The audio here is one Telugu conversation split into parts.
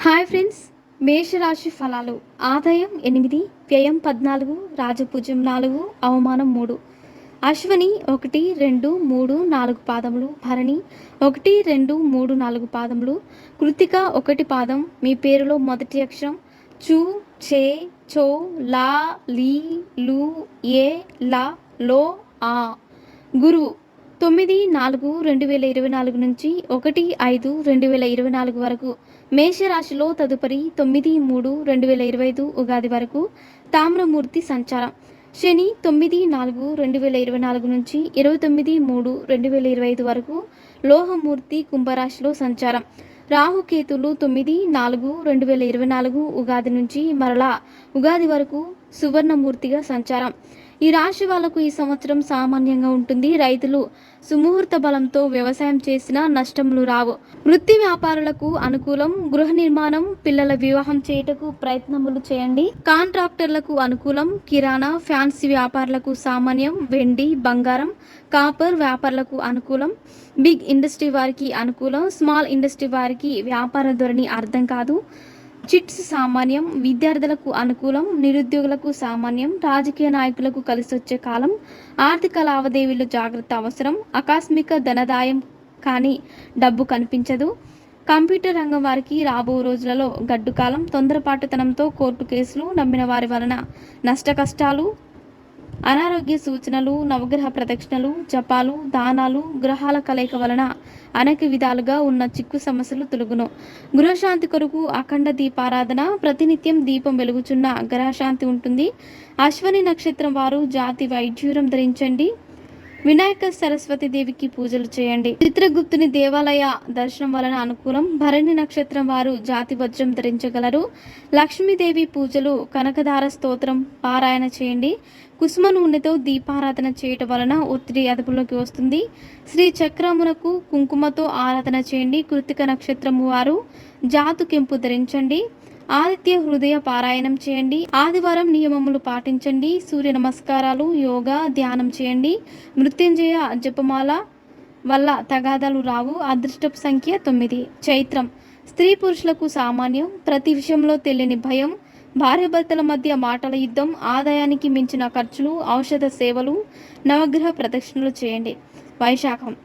హాయ్ ఫ్రెండ్స్ మేషరాశి ఫలాలు. ఆదాయం ఎనిమిది వ్యయం పద్నాలుగు రాజపూజ్యం నాలుగు అవమానం మూడు. అశ్వని ఒకటి రెండు మూడు నాలుగు పాదములు. భరణి ఒకటి రెండు మూడు నాలుగు పాదములు. కృతిక ఒకటి పాదం. మీ పేరులో మొదటి అక్షరం చు చే చో లా లీ లు ఏ లా లో ఆ. గురువు. తొమ్మిది నాలుగు రెండు వేల ఇరవై నాలుగు నుంచి ఒకటి ఐదు రెండు వేల ఇరవై నాలుగు వరకు మేషరాశిలో తదుపరి తొమ్మిది మూడు రెండు వేల ఇరవై ఐదు ఉగాది వరకు తామ్రమూర్తి సంచారం. శని తొమ్మిది నాలుగు రెండు వేల ఇరవై నాలుగు నుంచి ఇరవై తొమ్మిది మూడు రెండు వేల ఇరవై ఐదు వరకు లోహమూర్తి కుంభరాశిలో సంచారం. రాహుకేతులు తొమ్మిది నాలుగు రెండు వేల ఇరవై నాలుగు ఉగాది నుంచి మరలా ఉగాది వరకు సువర్ణమూర్తిగా సంచారం. ఈ రాశి వాళ్ళకు ఈ సంవత్సరం సామాన్యంగా ఉంటుంది. రైతులు సుముహూర్త బలంతో వ్యవసాయం చేసినా నష్టములు రావు. వృత్తి వ్యాపారులకు అనుకూలం గృహ నిర్మాణం పిల్లల వివాహం చేయుటకు ప్రయత్నములు చేయండి. కాంట్రాక్టర్లకు అనుకూలం కిరాణా ఫ్యాన్సీ వ్యాపారులకు సామాన్యం వెండి బంగారం కాపర్ వ్యాపారులకు అనుకూలం. బిగ్ ఇండస్ట్రీ వారికి అనుకూలం స్మాల్ ఇండస్ట్రీ వారికి వ్యాపార ధోరణి అర్థం కాదు. చిట్స్ సామాన్యం విద్యార్థులకు అనుకూలం నిరుద్యోగులకు సామాన్యం రాజకీయ నాయకులకు కలిసొచ్చే కాలం ఆర్థిక లావాదేవీలు జాగ్రత్త అవసరం ఆకస్మిక ధనదాయం కానీ డబ్బు కనిపించదు. కంప్యూటర్ రంగం వారికి రాబో రోజులలో గడ్డుకాలం తొందరపాటుతనంతో కోర్టు కేసులు నమ్మిన వారి వలన నష్ట కష్టాలు అనారోగ్య సూచనలు నవగ్రహ ప్రదక్షిణలు జపాలు దానాలు గ్రహాల కలయిక వలన అనేక విధాలుగా ఉన్న చిక్కు సమస్యలు తొలగును. గృహశాంతి కొరకు అఖండ దీపారాధన ప్రతినిత్యం దీపం వెలుగుచున్న గ్రహశాంతి ఉంటుంది. అశ్వని నక్షత్రం వారు జాతి వైడ్యూరం ధరించండి. వినాయక సరస్వతి దేవికి పూజలు చేయండి. చిత్రగుప్తుని దేవాలయ దర్శనం వలన అనుకూలం. భరణి నక్షత్రం వారు జాతి వజ్రం ధరించగలరు. లక్ష్మీదేవి పూజలు కనకధార స్తోత్రం పారాయణ చేయండి. కుసుమ నూనెతో దీపారాధన చేయటం వలన ఒత్తిడి అదుపులోకి వస్తుంది. శ్రీ చక్రమునకు కుంకుమతో ఆరాధన చేయండి. కృతిక నక్షత్రము వారు జాతు కెంపు ధరించండి. ఆదిత్య హృదయ పారాయణం చేయండి. ఆదివారం నియమములు పాటించండి. సూర్య నమస్కారాలు యోగా ధ్యానం చేయండి. మృత్యుంజయ జపమాల వల్ల తగాదాలు రావు. అదృష్టపు సంఖ్య తొమ్మిది. చైత్రం. స్త్రీ పురుషులకు సామాన్యం. ప్రతి విషయంలో తెలియని భయం. భార్యాభర్తల మధ్య మాటల యుద్ధం. ఆదాయానికి మించిన ఖర్చులు ఔషధ సేవలు నవగ్రహ ప్రదక్షిణలు చేయండి. వైశాఖం.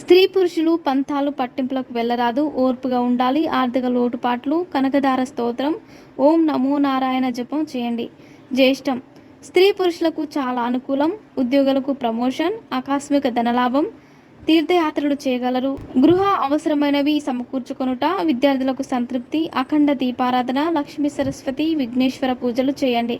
స్త్రీ పురుషులు పంతాలు పట్టింపులకు వెళ్ళరాదు ఓర్పుగా ఉండాలి ఆర్థిక లోటుపాట్లు కనకదార స్తోత్రం ఓం నమో నారాయణ జపం చేయండి. జ్యేష్టం స్త్రీ పురుషులకు చాలా అనుకూలం ఉద్యోగులకు ప్రమోషన్ ఆకస్మిక ధనలాభం తీర్థయాత్రలు చేయగలరు. గృహ అవసరమైనవి సమకూర్చుకొనుట విద్యార్థులకు సంతృప్తి అఖండ దీపారాధన లక్ష్మీ సరస్వతి విఘ్నేశ్వర పూజలు చేయండి.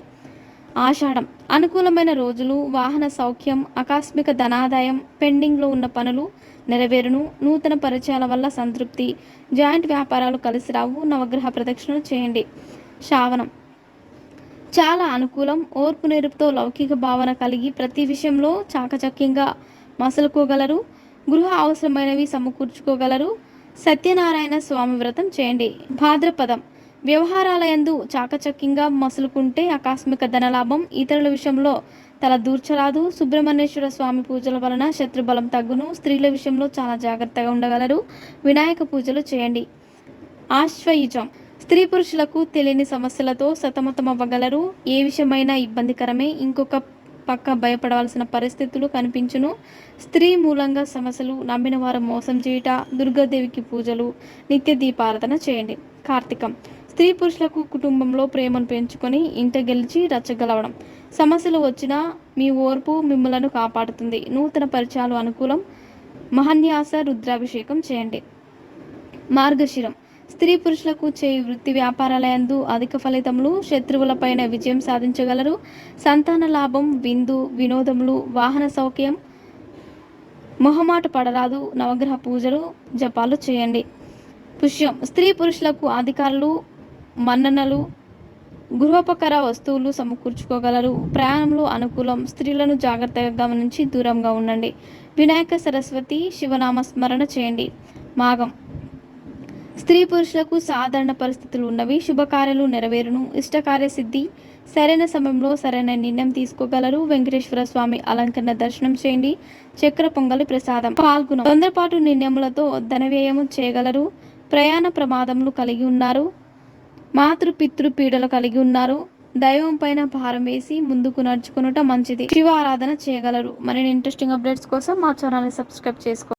ఆషాఢం అనుకూలమైన రోజులు వాహన సౌఖ్యం ఆకస్మిక ధనాదాయం పెండింగ్లో ఉన్న పనులు నెరవేరును. నూతన పరిచయాల వల్ల సంతృప్తి. జాయింట్ వ్యాపారాలు కలిసి రావు. నవగ్రహ ప్రదక్షిణలు చేయండి. శ్రావణం. చాలా అనుకూలం. ఓర్పు నేర్పుతో లౌకిక భావన కలిగి ప్రతి విషయంలో చాకచక్యంగా మసలుకోగలరు. గృహ అవసరమైనవి సమకూర్చుకోగలరు. సత్యనారాయణ స్వామి వ్రతం చేయండి. భాద్రపదం. వ్యవహారాలయందు చాకచక్యంగా మసులుకుంటే ఆకస్మిక ధనలాభం ఇతరుల విషయంలో తల దూర్చరాదు. సుబ్రహ్మణ్యేశ్వర స్వామి పూజల వలన శత్రుబలం తగ్గును. స్త్రీల విషయంలో చాలా జాగ్రత్తగా ఉండగలరు. వినాయక పూజలు చేయండి. ఆశ్వయుజం. స్త్రీ పురుషులకు తెలియని సమస్యలతో సతమతమవ్వగలరు. ఏ విషయమైనా ఇబ్బందికరమే. ఇంకొక పక్క భయపడవలసిన పరిస్థితులు కనిపించును. స్త్రీ మూలంగా సమస్యలు నమ్మిన వారు మోసం చేయుట దుర్గాదేవికి పూజలు నిత్య దీపారాధన చేయండి. కార్తీకం. స్త్రీ పురుషులకు కుటుంబంలో ప్రేమను పెంచుకొని ఇంట గెలిచి రచ్చగలవడం. సమస్యలు వచ్చినా మీ ఓర్పు మిమ్మలను కాపాడుతుంది. నూతన పరిచయాలు అనుకూలం. మహన్యాస రుద్రాభిషేకం చేయండి. మార్గశిరం. స్త్రీ పురుషులకు చేయి వృత్తి వ్యాపారాలయందు అధిక ఫలితములు శత్రువులపైన విజయం సాధించగలరు. సంతాన లాభం విందు వినోదములు వాహన సౌఖ్యం మొహమాట పడరాదు. నవగ్రహ పూజలు జపాలు చేయండి. పుష్యం. స్త్రీ పురుషులకు అధికారులు మన్ననలు గృహోపకర వస్తువులు సమకూర్చుకోగలరు. ప్రయాణంలో అనుకూలం స్త్రీలను జాగ్రత్తగా గమనించి దూరంగా ఉండండి. వినాయక సరస్వతి శివనామ స్మరణ చేయండి. మాగం స్త్రీ పురుషులకు సాధారణ పరిస్థితులు ఉన్నవి. శుభకార్యాలు నెరవేరును. ఇష్టకార్య సిద్ధి. సరైన సమయంలో సరైన నిర్ణయం తీసుకోగలరు. వెంకటేశ్వర స్వామి అలంకరణ దర్శనం చేయండి. చక్ర పొంగలి ప్రసాదం. పాల్గొన. తొందరపాటు నిర్ణయములతో ధన చేయగలరు. ప్రయాణ ప్రమాదములు కలిగి ఉన్నారు. మాతృ పితృ పీడలు కలిగి ఉన్నారు. దైవం పైన భారం వేసి ముందుకు నడుచుకునుట మంచిది. శివ ఆరాధన చేయగలరు. మరిన్ని ఇంట్రెస్టింగ్ అప్డేట్స్ కోసం మా ఛానల్ని సబ్స్క్రైబ్ చేసుకో